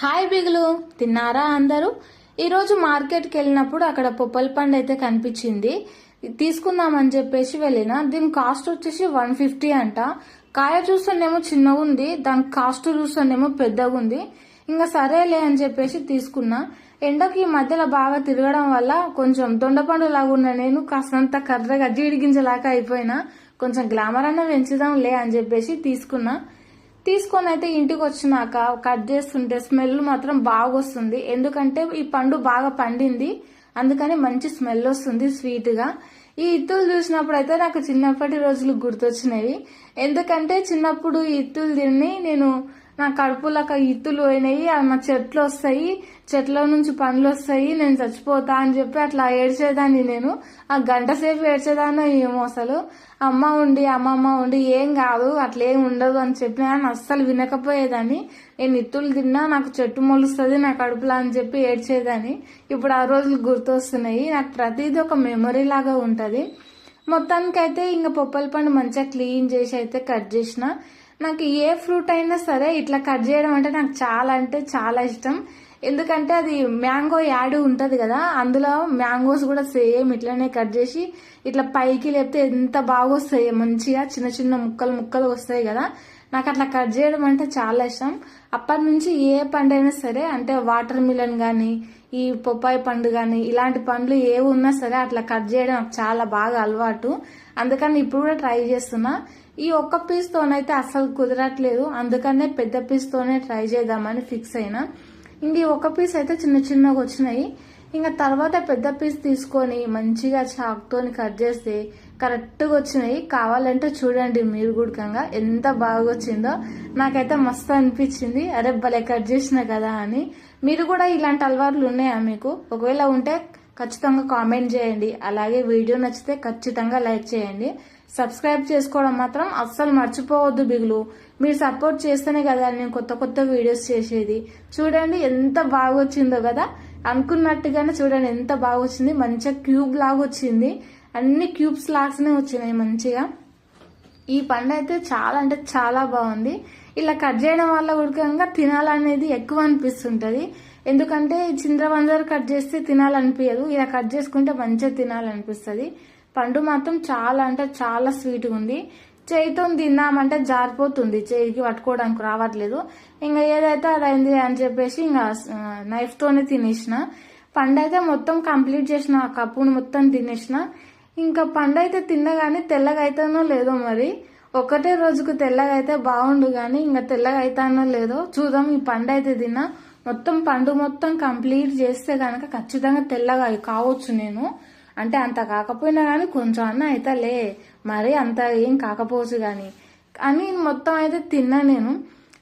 Hi బిగులు తిన్నారా అందరూ? ఈరోజు మార్కెట్కి వెళ్ళినప్పుడు అక్కడ పొప్పల పండు అయితే కనిపించింది. తీసుకుందామని చెప్పేసి వెళ్ళిన. దీని కాస్ట్ వచ్చేసి వన్ ఫిఫ్టీ అంట. కాయ చూస్తేనేమో చిన్నగా ఉంది దాని కాస్ట్ చూస్తేనేమో పెద్దగా ఉంది. ఇంకా సరేలే అని చెప్పేసి తీసుకున్నా. ఎండకి ఈ మధ్యలో బాగా తిరగడం వల్ల కొంచెం దొండపండు లాగా ఉన్న నేను కాస్తంత కర్రగా జీడిగింజలాగా అయిపోయినా కొంచెం గ్లామర్ అన్న పెంచుదాం లే అని చెప్పేసి తీసుకున్నా. తీసుకొని అయితే ఇంటికి వచ్చినాక కట్ చేస్తుంటే స్మెల్ మాత్రం బాగా వస్తుంది ఎందుకంటే ఈ పండు బాగా పండింది. అందుకని మంచి స్మెల్ వస్తుంది స్వీట్గా ఈ ఇత్తులు చూసినప్పుడు అయితే నాకు చిన్నప్పటి రోజులు గుర్తొచ్చినవి. ఎందుకంటే చిన్నప్పుడు ఈ ఇత్తులు తిని నేను నా కడుపులకు ఇత్తులు పోయినాయి అవి మా చెట్లు వస్తాయి చెట్ల నుంచి పండ్లు వస్తాయి నేను చచ్చిపోతా అని చెప్పి అట్లా ఏడ్చేదాన్ని నేను. ఆ గంట సేపు ఏడ్చేదాన్నో ఏమో అసలు. అమ్మ ఉండి అమ్మమ్మ ఉండి ఏం కాదు అట్లా ఏం ఉండదు అని చెప్పినా కానీ అస్సలు వినకపోయేదాన్ని. నేను ఇత్తులు తిన్నా నాకు చెట్టు మొలుస్తుంది నా కడుపులో అని చెప్పి ఏడ్చేదాన్ని. ఇప్పుడు ఆ రోజులు గుర్తొస్తున్నాయి. నాకు ప్రతిదీ ఒక మెమరీ లాగా ఉంటుంది. మొత్తానికైతే ఇంకా పొప్పల పండు మంచిగా క్లీన్ చేసి అయితే కట్ చేసిన. నాకు ఏ ఫ్రూట్ అయినా సరే ఇట్లా కట్ చేయడం అంటే నాకు చాలా అంటే చాలా ఇష్టం. ఎందుకంటే అది మ్యాంగో యాడ్ ఉంటుంది కదా అందులో మ్యాంగోస్ కూడా సేమ్ ఇట్లనే కట్ చేసి ఇట్లా పైకి లేపితే ఎంత బాగా వస్తాయి మంచిగా చిన్న చిన్న ముక్కలు ముక్కలు వస్తాయి కదా. నాకు అట్లా కట్ చేయడం అంటే చాలా ఇష్టం. అప్పటి నుంచి ఏ పండు అయినా సరే అంటే వాటర్ మిలన్ కానీ ఈ పొప్పాయి పండు కానీ ఇలాంటి పండ్లు ఏవి ఉన్నా సరే అట్లా కట్ చేయడం నాకు చాలా బాగా అలవాటు. అందుకని ఇప్పుడు కూడా ట్రై చేస్తున్నా. ఈ ఒక్క పీస్తోనైతే అసలు అస్సలు కుదరట్లేదు. అందుకనే పెద్ద పీస్తోనే ట్రై చేద్దామని ఫిక్స్ అయినా. ఇంక ఈ ఒక్క పీస్ అయితే చిన్న చిన్నగా వచ్చినాయి. ఇంకా తర్వాత పెద్ద పీస్ తీసుకొని మంచిగా చాక్తోని కట్ చేస్తే కరెక్ట్గా వచ్చినాయి కావాలంటే చూడండి మీరు గుడికంగా ఎంత బాగా వచ్చిందో నాకైతే మస్తు అనిపించింది. అరే భలే కట్ చేసిన కదా అని. మీరు కూడా ఇలాంటి అలవాట్లు ఉన్నాయా మీకు? ఒకవేళ ఉంటే ఖచ్చితంగా కామెంట్ చేయండి. అలాగే వీడియో నచ్చితే ఖచ్చితంగా లైక్ చేయండి. సబ్స్క్రైబ్ చేసుకోవడం మాత్రం అస్సలు మర్చిపోవద్దు బిగులు. మీరు సపోర్ట్ చేస్తేనే కదా నేను కొత్త కొత్త వీడియోస్ చేసేది. చూడండి ఎంత బాగా వచ్చిందో కదా. అనుకున్నట్టుగానే చూడండి ఎంత బాగా వచ్చింది మంచిగా క్యూబ్ లాగా వచ్చింది అన్ని క్యూబ్స్ లాగానే వచ్చినాయి మంచిగా. ఈ పండు అయితే చాలా అంటే చాలా బాగుంది. ఇలా కట్ చేయడం వల్ల ఉడకంగా తినాలనేది ఎక్కువ అనిపిస్తుంటది. ఎందుకంటే చింద్రవందరు కట్ చేస్తే తినాలనిపించదు ఇలా కట్ చేసుకుంటే మంచిగా తినాలనిపిస్తుంది. పండు మాత్రం చాలా అంటే చాలా స్వీట్గా ఉంది. చేయితో తిన్నామంటే జారిపోతుంది. చేయికి పట్టుకోవడానికి రావట్లేదు. ఇంకా ఏదైతే అది అయింది అని చెప్పేసి ఇంకా నైఫ్తోనే తినేసిన. పండు అయితే మొత్తం కంప్లీట్ చేసిన ఆ కప్పును మొత్తం తినేసిన. ఇంకా పండు అయితే తిన్నా కానీ తెల్లగా అయితేనో లేదో మరి. ఒకటే రోజుకు తెల్లగా అయితే బాగుండు కానీ ఇంకా తెల్లగా అవుతానో లేదో చూద్దాం ఈ పండు అయితే తిన్నా మొత్తం పండు మొత్తం కంప్లీట్ చేస్తే కనుక ఖచ్చితంగా తెల్లగా కావచ్చు నేను. అంటే అంత కాకపోయినా కానీ కొంచెం అన్న అయితేలే. మరీ అంత ఏం కాకపోవచ్చు కానీ అని మొత్తం అయితే తిన్నా నేను.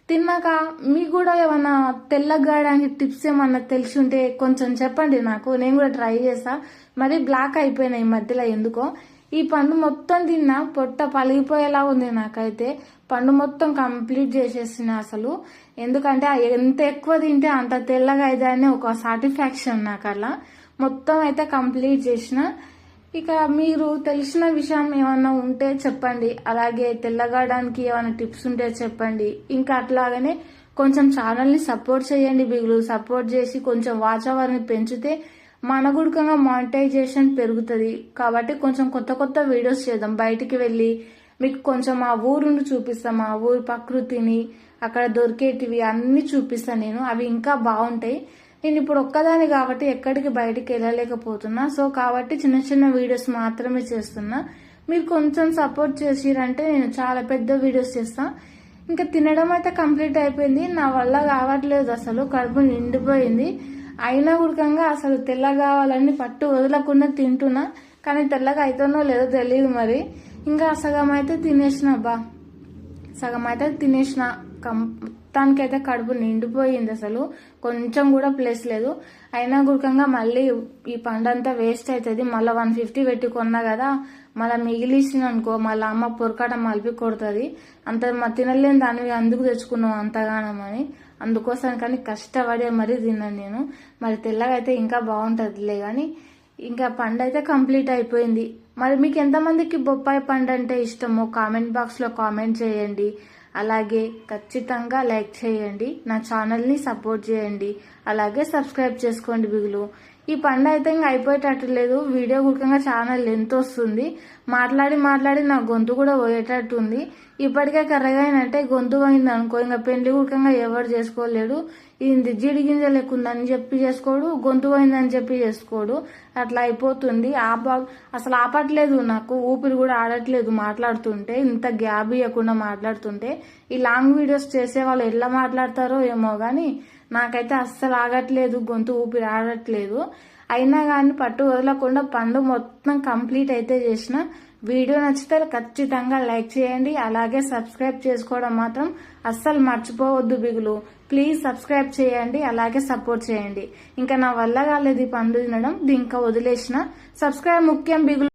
తిన్నాక మీకు కూడా ఏమన్నా తెల్లగాయడానికి టిప్స్ ఏమన్నా తెలిసి ఉంటే కొంచెం చెప్పండి నాకు. నేను కూడా ట్రై చేస్తా. మరి బ్లాక్ అయిపోయినాయి ఈ మధ్యలో ఎందుకో. ఈ పండు మొత్తం తిన్నా పొట్ట పలిగిపోయేలా ఉంది నాకైతే. పండు మొత్తం కంప్లీట్ చేసేసిన అసలు. ఎందుకంటే ఎంత ఎక్కువ తింటే అంత తెల్లగా అయితే ఒక సాటిస్ఫాక్షన్ నాకు అలా. మొత్తం అయితే కంప్లీట్ చేసిన. ఇక మీరు తెలిసిన విషయం ఏమన్నా ఉంటే చెప్పండి. అలాగే తెల్లగాడానికి ఏమైనా టిప్స్ ఉంటే చెప్పండి. ఇంకా అట్లాగనే కొంచెం ఛానల్ని సపోర్ట్ చేయండి బిగులు. సపోర్ట్ చేసి కొంచెం వాచవర్ని పెంచితే మన గుడికంగా మానిటైజేషన్ పెరుగుతుంది. కాబట్టి కొంచెం కొత్త కొత్త వీడియోస్ చేద్దాం. బయటికి వెళ్ళి మీకు కొంచెం ఆ ఊరుని చూపిస్తాం. ఆ ఊరు ప్రకృతిని అక్కడ దొరికేటివి అన్ని చూపిస్తాను నేను. అవి ఇంకా బాగుంటాయి. నేను ఇప్పుడు ఒక్కదాని కాబట్టి ఎక్కడికి బయటికి వెళ్ళలేకపోతున్నా. సో కాబట్టి చిన్న చిన్న వీడియోస్ మాత్రమే చేస్తున్నా. మీరు కొంచెం సపోర్ట్ చేసిరంటే నేను చాలా పెద్ద వీడియోస్ చేస్తా. ఇంకా తినడం అయితే కంప్లీట్ అయిపోయింది. నా వల్ల కావట్లేదు అసలు. కడుపు నిండిపోయింది. అయినా ఉడకంగా అసలు తెల్ల కావాలని పట్టు వదలకుండా తింటున్నా. కానీ తెల్లగా అవుతుందో లేదో తెలియదు మరి. ఇంకా సగం అయితే తినేసిన బా సగం అయితే తినేసిన. మొత్తానికైతే కడుపు నిండిపోయింది అసలు. కొంచెం కూడా ప్లేస్ లేదు. అయినా గురకంగా మళ్ళీ ఈ పండంతా వేస్ట్ అవుతుంది మళ్ళీ వన్ ఫిఫ్టీ పెట్టి కొన్నా కదా. మళ్ళీ మిగిలిసిన అనుకో మళ్ళీ అమ్మ పొరకాటం మలిపి కొడుతుంది. అంత మా తినలేని దాన్ని అందుకు తెచ్చుకున్నాం అంతగానం అని. అందుకోసం కానీ కష్టపడే మరీ తిన్నాను నేను. మరి తెల్లగా అయితే ఇంకా బాగుంటుందిలే కానీ ఇంకా పండు అయితే కంప్లీట్ అయిపోయింది. మరి మీకు ఎంతమందికి బొప్పాయి పండు అంటే ఇష్టమో కామెంట్ బాక్స్లో కామెంట్ చేయండి. అలాగే ఖచ్చితంగా లైక్ చేయండి నా ఛానల్ని సపోర్ట్ చేయండి. అలాగే సబ్స్క్రైబ్ చేసుకోండి బిగులు. ఈ పండు అయితే ఇంకా అయిపోయేటట్టు లేదు. వీడియో గురికంగా చాలా లెంత్ వస్తుంది. మాట్లాడి మాట్లాడి నా గొంతు కూడా పోయేటట్టు ఉంది. ఇప్పటికే కర్రగా అయినట్టే గొంతు పోయింది అనుకో ఇంకా పెళ్ళి గురికంగా ఎవరు చేసుకోలేడు. ఇది జీడి గింజ లేకుందని చెప్పి చేసుకోడు గొంతు పోయిందని చెప్పి చేసుకోడు. అట్లా అయిపోతుంది. ఆప అసలు ఆపట్లేదు నాకు. ఊపిరి కూడా ఆడట్లేదు మాట్లాడుతుంటే. ఇంత గ్యాబ్ ఇవ్వకుండా మాట్లాడుతుంటే. ఈ లాంగ్ వీడియోస్ చేసే వాళ్ళు ఎట్లా మాట్లాడతారో ఏమో కానీ నాకైతే అస్సలు ఆగట్లేదు గొంతు ఊపిరి ఆడట్లేదు అయినా కానీ పట్టు వదలకుండా పండు మొత్తం కంప్లీట్ అయితే చేసిన. వీడియో నచ్చితే ఖచ్చితంగా లైక్ చేయండి అలాగే సబ్స్క్రైబ్ చేసుకోవడం మాత్రం అస్సలు మర్చిపోవద్దు బిగులు. ప్లీజ్ సబ్స్క్రైబ్ చేయండి అలాగే సపోర్ట్ చేయండి. ఇంకా నా వల్ల కాలేదు ఈ పండు తినడం ఇంకా వదిలేసిన. సబ్స్క్రైబ్ ముఖ్యం బిగులు.